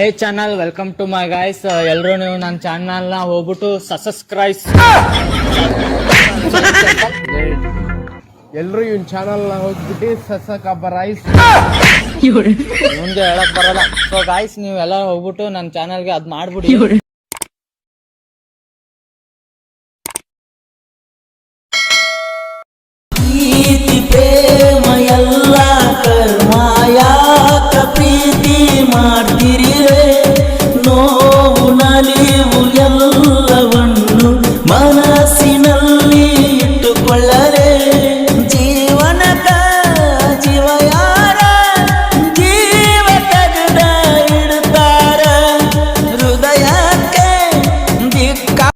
Hey channel welcome to my guys ಎಲ್ಲರೂ ನೀವು ನನ್ನ ಚಾನಲ್ನ ಹೋಗ್ಬಿಟ್ಟು ಸಬ್ಸ್ಕ್ರೈಬ್ ಎಲ್ರು ಇವನ್ ಚಾನಲ್ನ ಹೋಗ್ಬಿಟ್ಟು ಸಸಕ ಮುಂದೆ ಹೇಳಕ್ ಬರಲ್ಲ. ಸೊ ಗಾಯ್ಸ್ ನೀವೆಲ್ಲ ಹೋಗ್ಬಿಟ್ಟು ನನ್ನ ಚಾನಲ್ಗೆ ಅದು ಮಾಡ್ಬಿಡಿ.